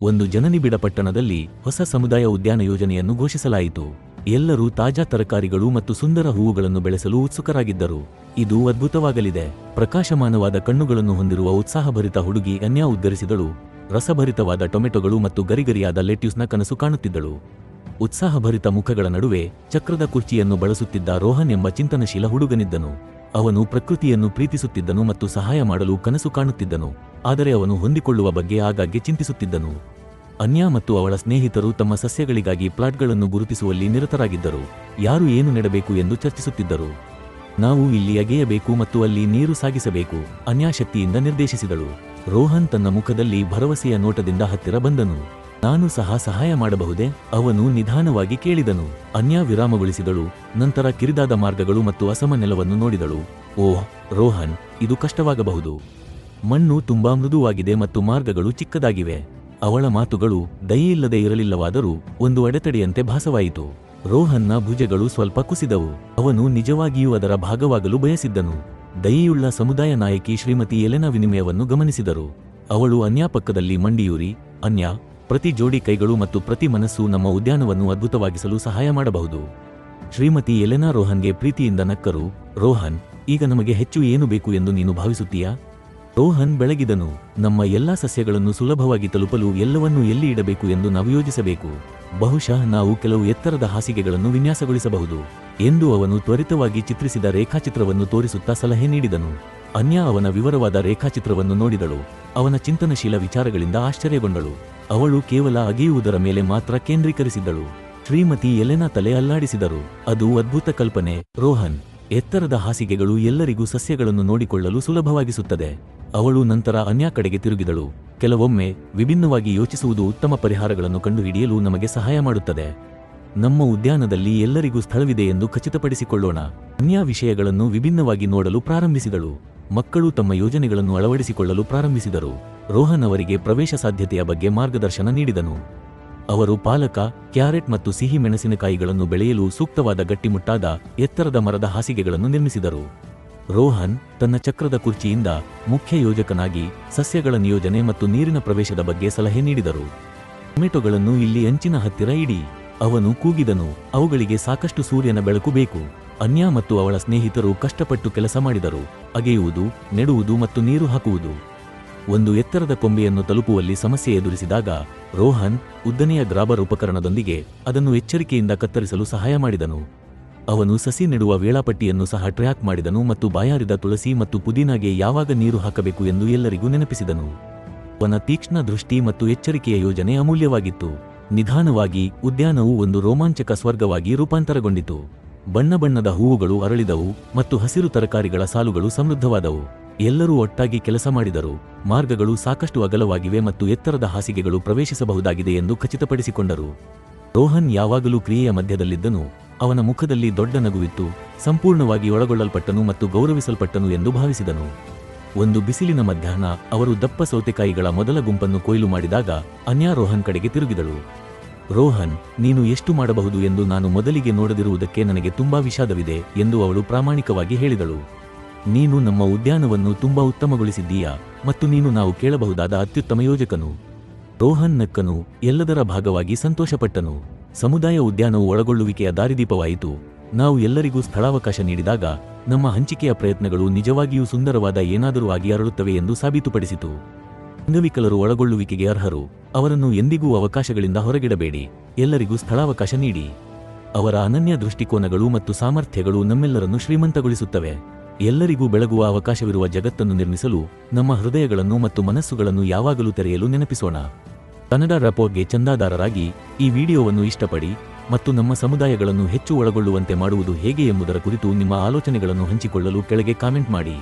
ಒಂದು ಜನನಿಬಿಡ ಪಟ್ಟಣದಲ್ಲಿ ಹೊಸ ಸಮುದಾಯ ಉದ್ಯಾನ ಯೋಜನೆಯನ್ನು ಘೋಷಿಸಲಾಯಿತು. ಎಲ್ಲರೂ ತಾಜಾ ತರಕಾರಿಗಳು ಮತ್ತು ಸುಂದರ ಹೂವುಗಳನ್ನು ಬೆಳೆಸಲು ಉತ್ಸುಕರಾಗಿದ್ದರು. ಇದು ಅದ್ಭುತವಾಗಲಿದೆ. ಪ್ರಕಾಶಮಾನವಾದ ಕಣ್ಣುಗಳನ್ನು ಹೊಂದಿರುವ ಉತ್ಸಾಹಭರಿತ ಹುಡುಗಿ ಅನ್ಯಾ ಉದ್ಧರಿಸಿದಳು. ರಸಭರಿತವಾದ ಟೊಮೆಟೊಗಳು ಮತ್ತು ಗರಿಗರಿಯಾದ ಲೆಟ್ಯೂಸ್ನ ಕನಸು ಕಾಣುತ್ತಿದ್ದಳು. ಉತ್ಸಾಹಭರಿತ ಮುಖಗಳ ನಡುವೆ ಚಕ್ರದ ಕುರ್ಚಿಯನ್ನು ಬಳಸುತ್ತಿದ್ದ ರೋಹನ್ ಎಂಬ ಚಿಂತನಶೀಲ ಹುಡುಗನಿದ್ದನು. ಅವನು ಪ್ರಕೃತಿಯನ್ನು ಪ್ರೀತಿಸುತ್ತಿದ್ದನು ಮತ್ತು ಸಹಾಯ ಮಾಡಲು ಕನಸು ಕಾಣುತ್ತಿದ್ದನು. ಆದರೆ ಅವನು ಹೊಂದಿಕೊಳ್ಳುವ ಬಗ್ಗೆ ಆಗಾಗ್ಗೆ ಚಿಂತಿಸುತ್ತಿದ್ದನು. ಅನ್ಯಾ ಮತ್ತು ಅವಳ ಸ್ನೇಹಿತರು ತಮ್ಮ ಸಸ್ಯಗಳಿಗಾಗಿ ಪ್ಲಾಟ್ಗಳನ್ನು ಗುರುತಿಸುವಲ್ಲಿ ನಿರತರಾಗಿದ್ದರು. ಯಾರು ಏನು ನೆಡಬೇಕು ಎಂದು ಚರ್ಚಿಸುತ್ತಿದ್ದರು. ನಾವು ಇಲ್ಲಿ ಅಗೆಯಬೇಕು ಮತ್ತು ಅಲ್ಲಿ ನೀರು ಸಾಗಿಸಬೇಕು, ಅನ್ಯಾಶಕ್ತಿಯಿಂದ ನಿರ್ದೇಶಿಸಿದಳು. ರೋಹನ್ ತನ್ನ ಮುಖದಲ್ಲಿ ಭರವಸೆಯ ನೋಟದಿಂದ ಹತ್ತಿರ ಬಂದನು. ನಾನು ಸಹ ಸಹಾಯ ಮಾಡಬಹುದೇ? ಅವನು ನಿಧಾನವಾಗಿ ಕೇಳಿದನು. ಅನ್ಯಾ ವಿರಾಮಗೊಳಿಸಿದಳು. ನಂತರ ಕಿರಿದಾದ ಮಾರ್ಗಗಳು ಮತ್ತು ಅಸಮ ನೆಲವನ್ನು ನೋಡಿದಳು. ಓಹ್, ರೋಹನ್, ಇದು ಕಷ್ಟವಾಗಬಹುದು. ಮಣ್ಣು ತುಂಬಾ ಮೃದುವಾಗಿದೆ ಮತ್ತು ಮಾರ್ಗಗಳು ಚಿಕ್ಕದಾಗಿವೆ. ಅವಳ ಮಾತುಗಳು ದಯೆಯಿಲ್ಲದೆ ಇರಲಿಲ್ಲವಾದರೂ ಒಂದು ಅಡೆತಡೆಯಂತೆ ಭಾಸವಾಯಿತು. ರೋಹನ್ನ ಭುಜಗಳು ಸ್ವಲ್ಪ ಕುಸಿದವು. ಅವನು ನಿಜವಾಗಿಯೂ ಅದರ ಭಾಗವಾಗಲು ಬಯಸಿದ್ದನು. ದಯೆಯುಳ್ಳ ಸಮುದಾಯ ನಾಯಕಿ ಶ್ರೀಮತಿ ಎಲೆನಾ ವಿನಿಮಯವನ್ನು ಗಮನಿಸಿದರು. ಅವಳು ಅನ್ಯಾ ಪಕ್ಕದಲ್ಲಿ ಮಂಡಿಯೂರಿ, ಅನ್ಯ ಪ್ರತಿ ಜೋಡಿ ಕೈಗಳು ಮತ್ತು ಪ್ರತಿ ಮನಸ್ಸು ನಮ್ಮ ಉದ್ಯಾನವನ್ನು ಅದ್ಭುತವಾಗಿಸಲು ಸಹಾಯ ಮಾಡಬಹುದು. ಶ್ರೀಮತಿ ಎಲೆನಾ ರೋಹನ್ಗೆ ಪ್ರೀತಿಯಿಂದ ನಕ್ಕರು, ರೋಹನ್, ಈಗ ನಮಗೆ ಹೆಚ್ಚು ಏನು ಬೇಕು ಎಂದು ನೀನು ಭಾವಿಸುತ್ತೀಯಾ? ರೋಹನ್ ಬೆಳಗಿದನು, ನಮ್ಮ ಎಲ್ಲಾ ಸಸ್ಯಗಳನ್ನು ಸುಲಭವಾಗಿ ತಲುಪಲು ಎಲ್ಲವನ್ನೂ ಎಲ್ಲಿ ಇಡಬೇಕು ಎಂದು ನಾವು ಯೋಜಿಸಬೇಕು. ಬಹುಶಃ ನಾವು ಕೆಲವು ಎತ್ತರದ ಹಾಸಿಗೆಗಳನ್ನು ವಿನ್ಯಾಸಗೊಳಿಸಬಹುದು, ಎಂದು ಅವನು ತ್ವರಿತವಾಗಿ ಚಿತ್ರಿಸಿದ ರೇಖಾಚಿತ್ರವನ್ನು ತೋರಿಸುತ್ತಾ ಸಲಹೆ ನೀಡಿದನು. ಅನ್ಯ ಅವನ ವಿವರವಾದ ರೇಖಾಚಿತ್ರವನ್ನು ನೋಡಿದಳು. ಅವನ ಚಿಂತನಶೀಲ ವಿಚಾರಗಳಿಂದ ಆಶ್ಚರ್ಯಗೊಂಡಳು. ಅವಳು ಕೇವಲ ಅಗೆಯುವುದರ ಮೇಲೆ ಮಾತ್ರ ಕೇಂದ್ರೀಕರಿಸಿದ್ದಳು. ಶ್ರೀಮತಿ ಎಲೆನಾ ತಲೆ ಅಲ್ಲಾಡಿಸಿದರು. ಅದು ಅದ್ಭುತ ಕಲ್ಪನೆ. ರೋಹನ್, ಎತ್ತರದ ಹಾಸಿಗೆಗಳು ಎಲ್ಲರಿಗೂ ಸಸ್ಯಗಳನ್ನು ನೋಡಿಕೊಳ್ಳಲು ಸುಲಭವಾಗಿಸುತ್ತದೆ. ಅವಳು ನಂತರ ಅನ್ಯಾ ಕಡೆಗೆ ತಿರುಗಿದಳು. ಕೆಲವೊಮ್ಮೆ ವಿಭಿನ್ನವಾಗಿ ಯೋಚಿಸುವುದು ಉತ್ತಮ ಪರಿಹಾರಗಳನ್ನು ಕಂಡುಹಿಡಿಯಲು ನಮಗೆ ಸಹಾಯ ಮಾಡುತ್ತದೆ. ನಮ್ಮ ಉದ್ಯಾನದಲ್ಲಿ ಎಲ್ಲರಿಗೂ ಸ್ಥಳವಿದೆ ಎಂದು ಖಚಿತಪಡಿಸಿಕೊಳ್ಳೋಣ. ಅನ್ಯ ವಿಷಯಗಳನ್ನು ವಿಭಿನ್ನವಾಗಿ ನೋಡಲು ಪ್ರಾರಂಭಿಸಿದಳು. ಮಕ್ಕಳು ತಮ್ಮ ಯೋಜನೆಗಳನ್ನು ಅಳವಡಿಸಿಕೊಳ್ಳಲು ಪ್ರಾರಂಭಿಸಿದರು. ರೋಹನ್ ಅವರಿಗೆ ಪ್ರವೇಶ ಸಾಧ್ಯತೆಯ ಬಗ್ಗೆ ಮಾರ್ಗದರ್ಶನ ನೀಡಿದನು. ಅವರು ಪಾಲಕ, ಕ್ಯಾರೆಟ್ ಮತ್ತು ಸಿಹಿ ಮೆಣಸಿನಕಾಯಿಗಳನ್ನು ಬೆಳೆಯಲು ಸೂಕ್ತವಾದ ಗಟ್ಟಿಮುಟ್ಟಾದ ಎತ್ತರದ ಮರದ ಹಾಸಿಗೆಗಳನ್ನು ನಿರ್ಮಿಸಿದರು. ರೋಹನ್ ತನ್ನ ಚಕ್ರದ ಕುರ್ಚಿಯಿಂದ ಮುಖ್ಯ ಯೋಜಕನಾಗಿ ಸಸ್ಯಗಳ ನಿಯೋಜನೆ ಮತ್ತು ನೀರಿನ ಪ್ರವೇಶದ ಬಗ್ಗೆ ಸಲಹೆ ನೀಡಿದರು. ಟೊಮೆಟೊಗಳನ್ನು ಇಲ್ಲಿ ಅಂಚಿನ ಹತ್ತಿರ ಇಡಿ. ಅವನು ಕೂಗಿದನು, ಅವುಗಳಿಗೆ ಸಾಕಷ್ಟು ಸೂರ್ಯನ ಬೆಳಕು ಬೇಕು. ಅನ್ಯ ಮತ್ತು ಅವಳ ಸ್ನೇಹಿತರು ಕಷ್ಟಪಟ್ಟು ಕೆಲಸ ಮಾಡಿದರು. ಅಗೆಯುವುದು, ನೆಡುವುದು ಮತ್ತು ನೀರು ಹಾಕುವುದು. ಒಂದು ಎತ್ತರದ ಕೊಂಬೆಯನ್ನು ತಲುಪುವಲ್ಲಿ ಸಮಸ್ಯೆ ಎದುರಿಸಿದಾಗ, ರೋಹನ್ ಉದ್ದನೆಯ ಗ್ರಾಬರ್ ಉಪಕರಣದೊಂದಿಗೆ ಅದನ್ನು ಎಚ್ಚರಿಕೆಯಿಂದ ಕತ್ತರಿಸಲು ಸಹಾಯ ಮಾಡಿದನು. ಅವನು ಸಸಿ ನೆಡುವ ವೇಳಾಪಟ್ಟಿಯನ್ನು ಸಹ ಟ್ರ್ಯಾಕ್ ಮಾಡಿದನು ಮತ್ತು ಬಾಯಾರಿದ ತುಳಸಿ ಮತ್ತು ಪುದೀನಾಗೆ ಯಾವಾಗ ನೀರು ಹಾಕಬೇಕು ಎಂದು ಎಲ್ಲರಿಗೂ ನೆನಪಿಸಿದನು. ಅವನ ತೀಕ್ಷ್ಣ ದೃಷ್ಟಿ ಮತ್ತು ಎಚ್ಚರಿಕೆಯ ಯೋಜನೆ ಅಮೂಲ್ಯವಾಗಿತ್ತು. ನಿಧಾನವಾಗಿ ಉದ್ಯಾನವು ಒಂದು ರೋಮಾಂಚಕ ಸ್ವರ್ಗವಾಗಿ ರೂಪಾಂತರಗೊಂಡಿತು. ಬಣ್ಣ ಬಣ್ಣದ ಹೂವುಗಳು ಅರಳಿದವು ಮತ್ತು ಹಸಿರು ತರಕಾರಿಗಳ ಸಾಲುಗಳು ಸಮೃದ್ಧವಾದವು. ಎಲ್ಲರೂ ಒಟ್ಟಾಗಿ ಕೆಲಸ ಮಾಡಿದರು. ಮಾರ್ಗಗಳು ಸಾಕಷ್ಟು ಅಗಲವಾಗಿವೆ ಮತ್ತು ಎತ್ತರದ ಹಾಸಿಗೆಗಳು ಪ್ರವೇಶಿಸಬಹುದಾಗಿದೆ ಎಂದು ಖಚಿತಪಡಿಸಿಕೊಂಡರು. ರೋಹನ್ ಯಾವಾಗಲೂ ಕ್ರಿಯೆಯ ಮಧ್ಯದಲ್ಲಿದ್ದನು. ಅವನ ಮುಖದಲ್ಲಿ ದೊಡ್ಡ ನಗುವಿತ್ತು, ಸಂಪೂರ್ಣವಾಗಿ ಒಳಗೊಳ್ಳಲ್ಪಟ್ಟನು ಮತ್ತು ಗೌರವಿಸಲ್ಪಟ್ಟನು ಎಂದು ಭಾವಿಸಿದನು. ಒಂದು ಬಿಸಿಲಿನ ಮಧ್ಯಾಹ್ನ, ಅವರು ದಪ್ಪ ಸೌತೆಕಾಯಿಗಳ ಮೊದಲ ಗುಂಪನ್ನು ಕೊಯ್ಲು ಮಾಡಿದಾಗ ಅನ್ಯಾ ರೋಹನ್ ಕಡೆಗೆ ತಿರುಗಿದಳು. ರೋಹನ್, ನೀನು ಎಷ್ಟು ಮಾಡಬಹುದು ಎಂದು ನಾನು ಮೊದಲಿಗೆ ನೋಡದಿರುವುದಕ್ಕೆ ನನಗೆ ತುಂಬಾ ವಿಷಾದವಿದೆ ಎಂದು ಅವಳು ಪ್ರಾಮಾಣಿಕವಾಗಿ ಹೇಳಿದಳು. ನೀನು ನಮ್ಮ ಉದ್ಯಾನವನ್ನು ತುಂಬಾ ಉತ್ತಮಗೊಳಿಸಿದ್ದೀಯಾ ಮತ್ತು ನೀನು ನಾವು ಕೇಳಬಹುದಾದ ಅತ್ಯುತ್ತಮ ಯೋಜಕನು. ರೋಹನ್ ನಕ್ಕನು, ಎಲ್ಲದರ ಭಾಗವಾಗಿ ಸಂತೋಷಪಟ್ಟನು. ಸಮುದಾಯ ಉದ್ಯಾನವು ಒಳಗೊಳ್ಳುವಿಕೆಯ ದಾರಿದೀಪವಾಯಿತು. ನಾವು ಎಲ್ಲರಿಗೂ ಸ್ಥಳಾವಕಾಶ ನೀಡಿದಾಗ ನಮ್ಮ ಹಂಚಿಕೆಯ ಪ್ರಯತ್ನಗಳು ನಿಜವಾಗಿಯೂ ಸುಂದರವಾದ ಏನಾದರೂ ಆಗಿ ಅರಳುತ್ತವೆ ಎಂದು ಸಾಬೀತುಪಡಿಸಿತು. ಅಂಗವಿಕಲರು ಒಳಗೊಳ್ಳುವಿಕೆಗೆ ಅರ್ಹರು. ಅವರನ್ನು ಎಂದಿಗೂ ಅವಕಾಶಗಳಿಂದ ಹೊರಗಿಡಬೇಡಿ. ಎಲ್ಲರಿಗೂ ಸ್ಥಳಾವಕಾಶ ನೀಡಿ. ಅವರ ಅನನ್ಯ ದೃಷ್ಟಿಕೋನಗಳು ಮತ್ತು ಸಾಮರ್ಥ್ಯಗಳು ನಮ್ಮೆಲ್ಲರನ್ನು ಶ್ರೀಮಂತಗೊಳಿಸುತ್ತವೆ. ಎಲ್ಲರಿಗೂ ಬೆಳಗುವ ಅವಕಾಶವಿರುವ ಜಗತ್ತನ್ನು ನಿರ್ಮಿಸಲು, ನಮ್ಮ ಹೃದಯಗಳನ್ನು ಮತ್ತು ಮನಸ್ಸುಗಳನ್ನು ಯಾವಾಗಲೂ ತೆರೆಯಲು ನೆನಪಿಸೋಣ. ಕನ್ನಡ ರಪೋರ್ಟ್ಗೆ ಚಂದಾದಾರರಾಗಿ ಈ ವಿಡಿಯೋವನ್ನು ಇಷ್ಟಪಡಿ ಮತ್ತು ನಮ್ಮ ಸಮುದಾಯಗಳನ್ನು ಹೆಚ್ಚು ಒಳಗೊಳ್ಳುವಂತೆ ಮಾಡುವುದು ಹೇಗೆ ಎಂಬುದರ ಕುರಿತು ನಿಮ್ಮ ಆಲೋಚನೆಗಳನ್ನು ಹಂಚಿಕೊಳ್ಳಲು ಕೆಳಗೆ ಕಾಮೆಂಟ್ ಮಾಡಿ.